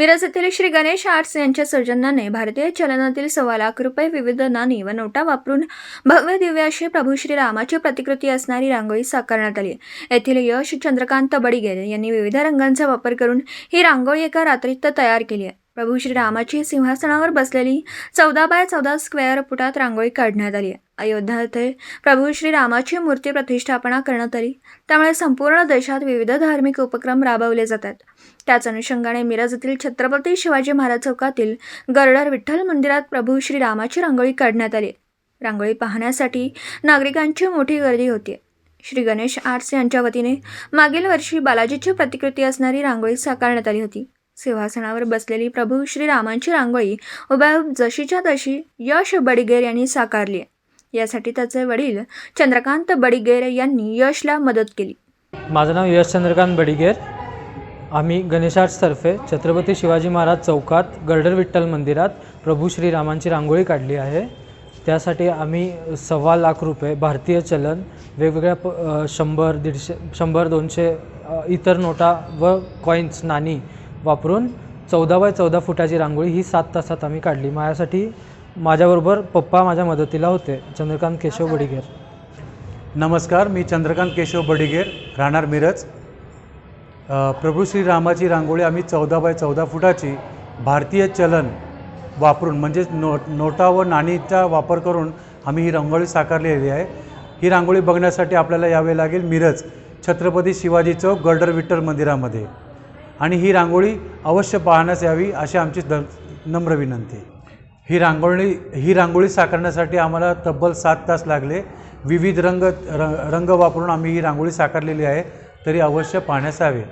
मिरज येथील श्री गणेश आर्ट्स यांच्या सौजन्याने भारतीय चलनातील सव्वा लाख रुपये विविध नाणी व नोटा वापरून भव्य दिव्य अशी प्रभू श्री रामाची प्रतिकृती असणारी रांगोळी साकारण्यात आली. येथील यश चंद्रकांत बडिगेर यांनी विविध रंगांचा वापर करून ही रांगोळी एका रात्रीत तयार केली आहे. प्रभू श्रीरामाची सिंहासनावर बसलेली चौदा बाय चौदा स्क्वेअर फुटात रांगोळी काढण्यात आली. आहे अयोध्या येथे प्रभू श्रीरामाची मूर्ती प्रतिष्ठापना करण्यात आली. त्यामुळे संपूर्ण देशात विविध धार्मिक उपक्रम राबवले जातात. त्याच अनुषंगाने मिरज येथील छत्रपती शिवाजी महाराज चौकातील गरडर विठ्ठल मंदिरात प्रभू श्रीरामाची रांगोळी काढण्यात आली. रांगोळी पाहण्यासाठी नागरिकांची मोठी गर्दी होती. श्री गणेश आर्ट्स यांच्या वतीने मागील वर्षी बालाजीची प्रतिकृती असणारी रांगोळी साकारण्यात आली होती. सिंहासनावर बसलेली प्रभू श्रीरामांची रांगोळी उभ्याऊब जशीच्या तशी यश बडिगेर यांनी साकारली. आहे यासाठी त्याचे वडील चंद्रकांत बडिगेर यांनी यशला मदत केली. माझं नाव यश चंद्रकांत बडिगेर. आम्ही गणेशार्ट्सतर्फे छत्रपती शिवाजी महाराज चौकात गर्डर विठ्ठल मंदिरात प्रभू श्रीरामांची रांगोळी काढली आहे. त्यासाठी आम्ही सव्वा लाख रुपये भारतीय चलन वेगवेगळ्या प शंभर दीडशे शंभर दोनशे इतर नोटा व कॉईन्स नाणी वापरून चौदा बाय चौदा फुटाची रांगोळी ही सात तासात आम्ही काढली. माझ्यासाठी माझ्याबरोबर पप्पा माझ्या मदतीला होते. चंद्रकांत केशव बडिगेर नमस्कार मी चंद्रकांत केशव बडिगेर राहणार मिरज. प्रभू श्रीरामाची रांगोळी आम्ही चौदा बाय चौदा फुटाची भारतीय चलन वापरून म्हणजेच नो नोटा व नाणीचा वापर करून आम्ही ही रांगोळी साकारलेली आहे. ही रांगोळी बघण्यासाठी आपल्याला यावे लागेल मिरज छत्रपती शिवाजी चौक गर्डर विठ्ठल मंदिरामध्ये. आणि ही रांगोळी अवश्य पाहण्यास यावी अशी आमची द नम्र विनंती. ही रांगोळी ही रांगोळी साकारण्यासाठी आम्हाला तब्बल सात तास लागले. विविध रंग र रंग वापरून आम्ही ही रांगोळी साकारलेली आहे तरी अवश्य पाहण्यास यावे.